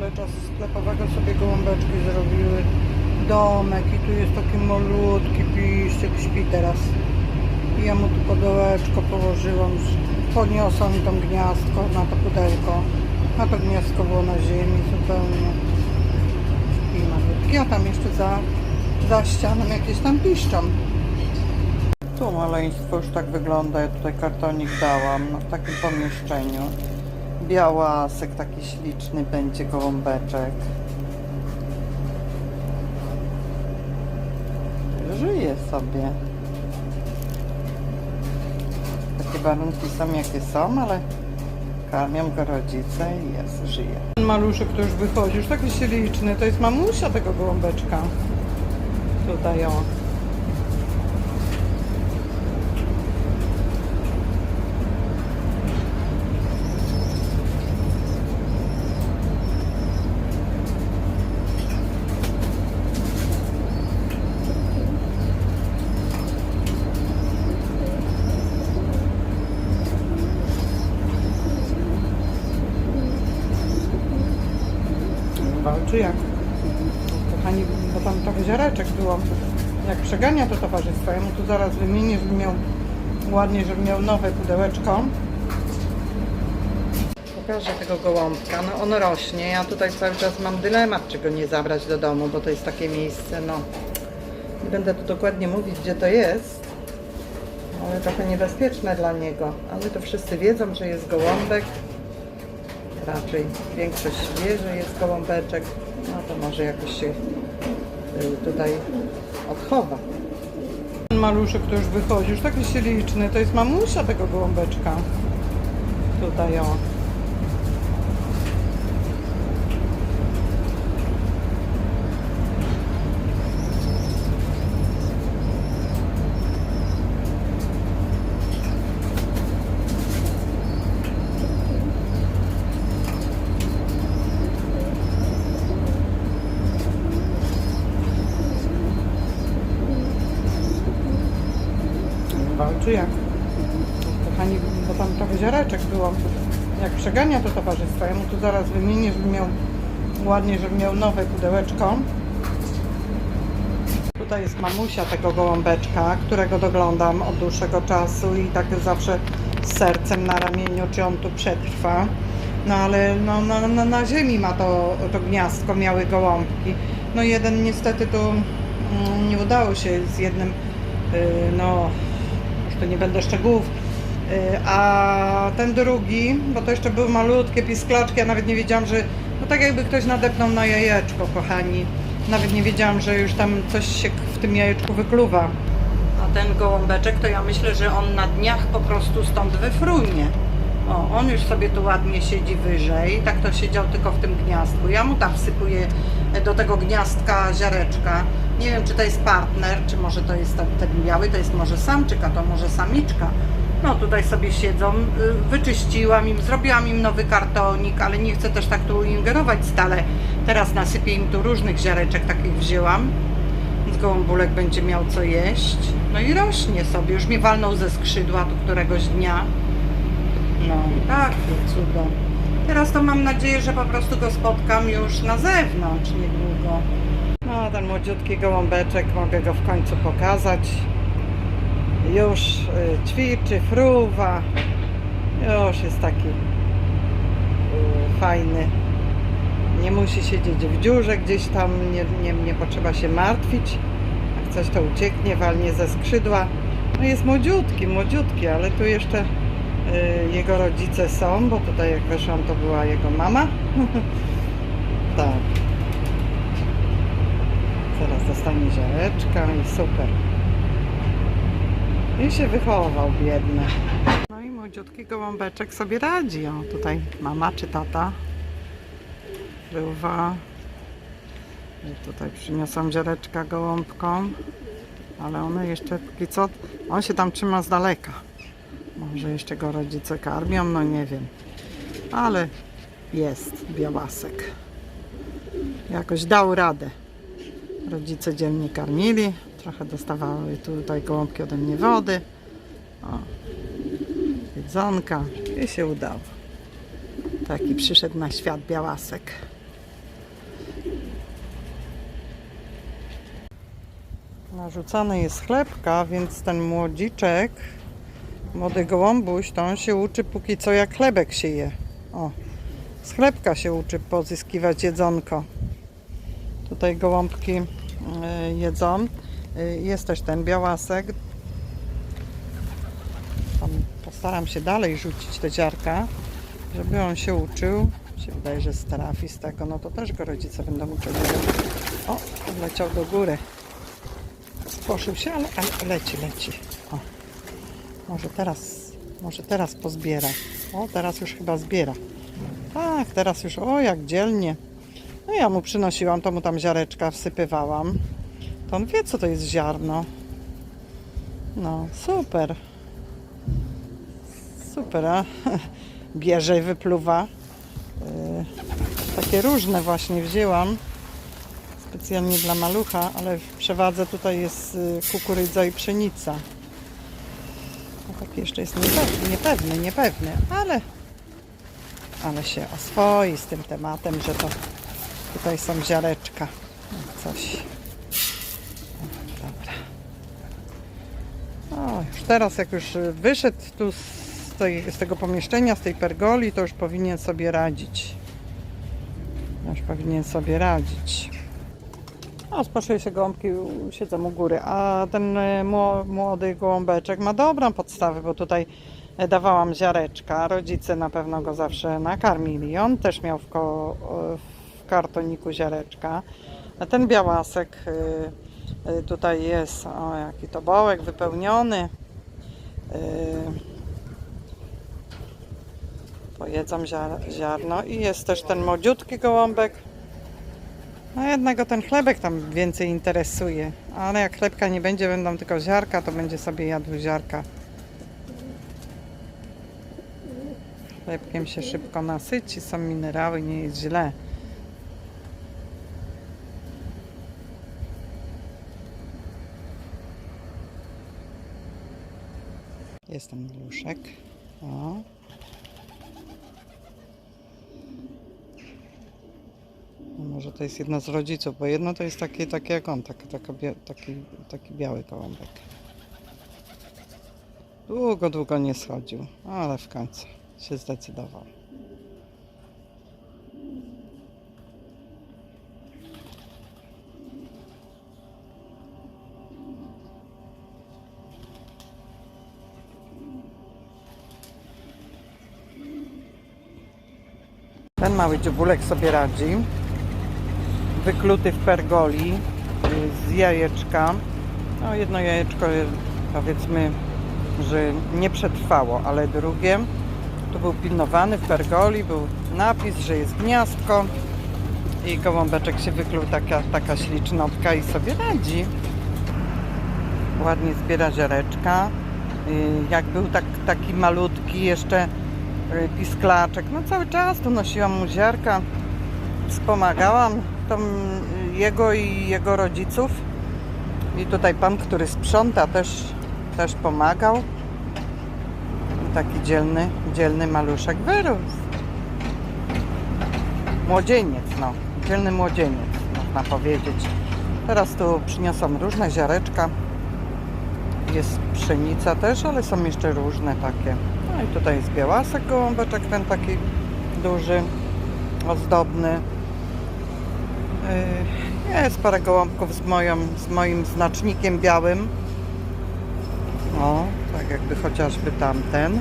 Lecza sklepowego sobie gołąbeczki zrobiły domek i tu jest taki malutki piszczyk, śpi teraz. I ja mu tu podołeczko położyłam, podniosłam mi tam gniazdko na to pudełko, a to gniazdko było na ziemi zupełnie. Śpi malutki, a tam jeszcze za, za ścianą jakieś tam piszczą. Tu maleństwo już tak wygląda, ja tutaj kartonik dałam w takim pomieszczeniu. Białasek taki śliczny będzie gołąbeczek. Żyje sobie. Takie warunki są jakie są, ale karmią go rodzice i jest, żyje. Maluszek to już wychodzi, już taki śliczny, to jest mamusia tego gołąbeczka. Tutaj o. Walczy jak? Kochani, bo tam trochę ziareczek było. Jak przegania to towarzystwo, ja mu tu zaraz wymienię, żeby miał ładnie, żeby miał nowe pudełeczko. Pokażę tego gołąbka. No on rośnie. Ja tutaj cały czas mam dylemat, czy go nie zabrać do domu, bo to jest takie miejsce, no. Nie będę tu dokładnie mówić, gdzie to jest, ale trochę niebezpieczne dla niego. Ale to wszyscy wiedzą, że jest gołąbek raczej większość wie, że jest gołąbeczek, no to może jakoś się y, tutaj odchowa. Ten maluszek to już wychodzi, już taki śliczny, to jest mamusia tego gołąbeczka. Tutaj o. Walczy jak? Kochani, bo tam trochę ziareczek było. Jak przegania to towarzystwo, ja mu tu zaraz wymienię, żeby miał ładnie, żeby miał nowe pudełeczko. Tutaj jest mamusia tego gołąbeczka, którego doglądam od dłuższego czasu i tak zawsze z sercem na ramieniu, czy on tu przetrwa. No ale no, no, no, na ziemi ma to, to gniazdko, miały gołąbki. No jeden niestety tu mm, nie udało się z jednym, yy, no już tu nie będę szczegółów, yy, a ten drugi, bo to jeszcze były malutkie pisklaczki, ja nawet nie wiedziałam, że, no tak jakby ktoś nadepnął na jajeczko, kochani. Nawet nie wiedziałam, że już tam coś się w tym jajeczku wykluwa. A ten gołąbeczek, to ja myślę, że on na dniach po prostu stąd wyfrunie. O, on już sobie tu ładnie siedzi wyżej, tak to siedział tylko w tym gniazdku. Ja mu tam wsypuję do tego gniazdka ziareczka. Nie wiem, czy to jest partner, czy może to jest ten, biały, to jest może samczyk, a to może samiczka. No tutaj sobie siedzą, y, wyczyściłam im, zrobiłam im nowy kartonik, ale nie chcę też tak tu ingerować stale. Teraz nasypię im tu różnych ziareczek takich wzięłam. Więc gołąbulek będzie miał co jeść. No i rośnie sobie, już mnie walnął ze skrzydła tu któregoś dnia. No, takie cudo. Teraz to mam nadzieję, że po prostu go spotkam już na zewnątrz niedługo. No, ten młodziutki gołąbeczek, mogę go w końcu pokazać. Już y, ćwiczy, fruwa. Już jest taki y, fajny. Nie musi siedzieć w dziurze gdzieś tam, nie, nie, nie potrzeba się martwić. Jak coś to ucieknie, walnie ze skrzydła. No jest młodziutki, młodziutki, ale tu jeszcze y, jego rodzice są, bo tutaj jak weszłam to była jego mama. tak. Teraz dostanie ziareczka i super. I się wychował biedny. No i młodziutki gołąbeczek sobie radzi. O, tutaj mama czy tata fruwa. I tutaj przyniosłam ziareczka gołąbkom. Ale one jeszcze póki co, on się tam trzyma z daleka. Może jeszcze go rodzice karmią, no nie wiem. Ale jest białasek. Jakoś dał radę. Rodzice dziennie karmili. Trochę dostawały tutaj gołąbki ode mnie wody. O, jedzonka. I się udało. Taki przyszedł na świat białasek. Narzucany jest chlebka, więc ten młodziczek, młody gołąbuś, to on się uczy póki co jak chlebek się je. O, z chlebka się uczy pozyskiwać jedzonko. Tutaj gołąbki y, jedzą. Y, Jest też ten białasek. Postaram się dalej rzucić te ziarka, żeby on się uczył. Się wydaje, że strafi z tego, no to też go rodzice będą uczyli. O, leciał do góry. Sposzył się, ale, ale leci, leci. O. Może teraz, może teraz pozbiera. O, teraz już chyba zbiera. Tak, teraz już, o jak dzielnie. No ja mu przynosiłam, to mu tam ziareczka wsypywałam. To on wie, co to jest ziarno. No, super. Super, a bierze i wypluwa. Yy, takie różne właśnie wzięłam. Specjalnie dla malucha, ale w przewadze tutaj jest y, kukurydza i pszenica. No taki jeszcze jest niepewny, niepewny, niepewny, ale, ale się oswoi z tym tematem, że to tutaj są ziareczka. Coś. Dobra. O, już teraz jak już wyszedł tu z, tej, z tego pomieszczenia, z tej pergoli, to już powinien sobie radzić. Już powinien sobie radzić. A spaszyły się gąbki, siedzą u góry. A ten e, mło- młody gołąbeczek ma dobrą podstawę, bo tutaj e, dawałam ziareczka. Rodzice na pewno go zawsze nakarmili. On też miał w, ko- e, w kartoniku ziareczka. A ten białasek e, e, tutaj jest, o jaki to bołek wypełniony. Pojedzą ziar- ziarno i jest też ten młodziutki gołąbek. No jednak go ten chlebek tam więcej interesuje. Ale jak chlebka nie będzie, będą tylko ziarka, to będzie sobie jadł ziarka. Chlebkiem się szybko nasyci, są minerały, nie jest źle. Jest tam maluszek. O. No może to jest jedno z rodziców, bo jedno to jest takie, takie jak on, taki, taki, taki biały gołąbek. Długo, długo nie schodził, ale w końcu się zdecydował. Ten mały dziubulek sobie radzi. Wykluty w pergoli z jajeczka. No jedno jajeczko y, powiedzmy, że nie przetrwało, ale drugie to był pilnowany w pergoli, był napis, że jest gniazdko i gołąbeczek się wykluł taka, taka ślicznotka i sobie radzi. Ładnie zbiera ziareczka. Y, Jak był tak, taki malutki jeszcze pisklaczek, no cały czas tu nosiłam mu ziarka, wspomagałam tą, y, jego i jego rodziców. I tutaj pan, który sprząta też, też pomagał. Taki dzielny, dzielny maluszek wyrósł. Młodzieniec, no. Dzielny młodzieniec, można powiedzieć. Teraz tu przyniosą różne ziareczka. Jest pszenica też, ale są jeszcze różne takie. No i tutaj jest białasek gołąbeczek, ten taki duży, ozdobny. Yy, Jest parę gołąbków z, moją, z moim znacznikiem białym. O, tak jakby chociażby tamten.